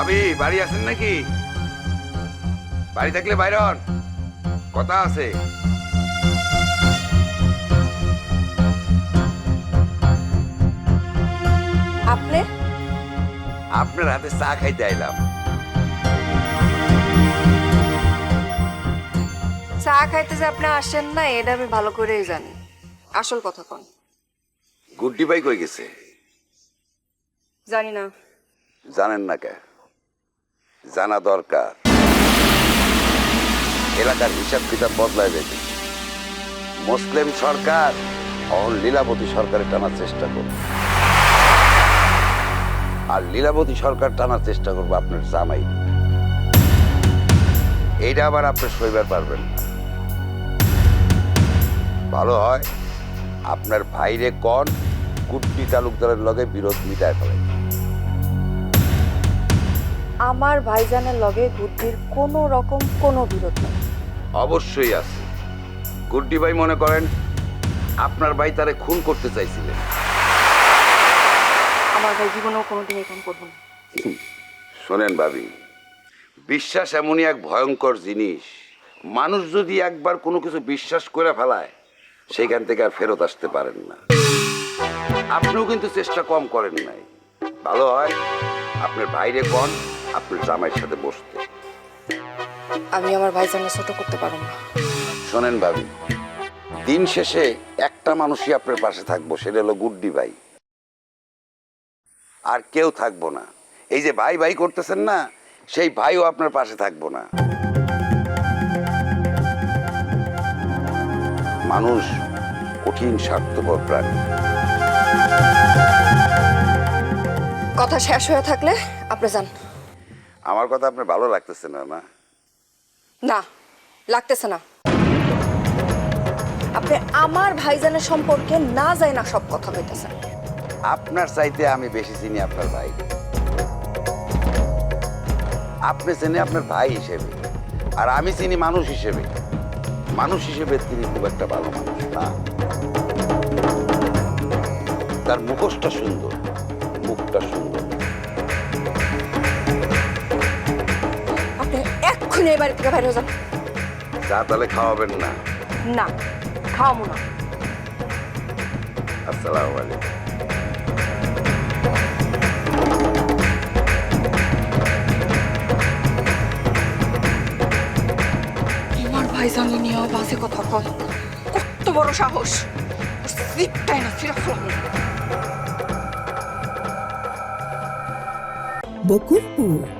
ভাবি বাড়ি আছেন নাকি? বাড়ি থাকলে বাইরন। কথা আছে। আপনি? আপনার হাতে চা খাইতে আইলাম। চা খাইতে যে আপনি আসেন না এটা আমি ভালো করেই জানি। আসল কথা কোন? গুড্ডি ভাই কই গেছে? জানি না। জানেন না কে? জানা দরকার। এলাকার হিসাব কিতাব বদলায় দেবে। মুসলিম সরকার অহন লীলাবতী সরকারের টানার চেষ্টা করবে। আর লীলাবতী সরকার টানার চেষ্টা করবে আপনার জামাই। এইটা আবার আপনি সইবার পারবেন না। ভালো হয় আপনার ভাইরে কন কুট্টি তালুকদারের লগে বিরোধ মিটায় ফেলে আমার ভাইজানের লগে বুদ্ধির কোনো রকম কোনো বিরোধ নেই। অবশ্যই আছে। গুড্ডি ভাই মনে করেন আপনার ভাই তারে খুন করতে চাইছিলেন। আমার ভাই জীবনেও কোনোদিন এরকম করব না। শোনেন ভাবি বিশ্বাস এমনই এক ভয়ঙ্কর জিনিস। মানুষ যদি একবার কোনো কিছু বিশ্বাস করে ফেলায় সেখান থেকে আর ফেরত আসতে পারেন না। আপনিও কিন্তু চেষ্টা কম করেন নাই। ভালো হয় আপনার বাইরে কন। আপনার জামাইয়ের সাথে বসতে। আমি আমার ভাইজানকে ছোট করতে পারব না। শোনেন ভাবি দিন শেষে একটা মানুষই আপনার পাশে থাকব সেটা হলো গুড্ডি ভাই। আর কেউ থাকব না। এই যে ভাই ভাই করতেছেন না সেই ভাইও আপনার পাশে থাকব না। মানুষ কঠিন স্বার্থপর প্রাণী। কথা শেষ হয়ে থাকলে আপনি যান। আমার কথা আপনার ভালো লাগতেছে না না? না লাগতেছে না। আপনি আমার ভাইজানের সম্পর্কে না যায় না সব কথা কইতেছেন আপনার চাইতে আমি বেশি চিনি আপনার ভাই। আপনি চিনি আপনার ভাই হিসেবে আর আমি চিনি মানুষ হিসেবে। মানুষ হিসেবে তিনি খুব একটা ভালো মানুষ না। তার মুখোশটা সুন্দর মুখটা সুন্দর। এক্ষুনি এই বাড়ি থেকে বাইরে হয়ে যান চা তাহলে খাওয়াবেন না। না খাওয়াবো না। আসসালামু আলাইকুম। আমার নিয়েও বাজে কথা কয়। কত বড় সাহস। সিটটাই না ফিরে বকুলপুর।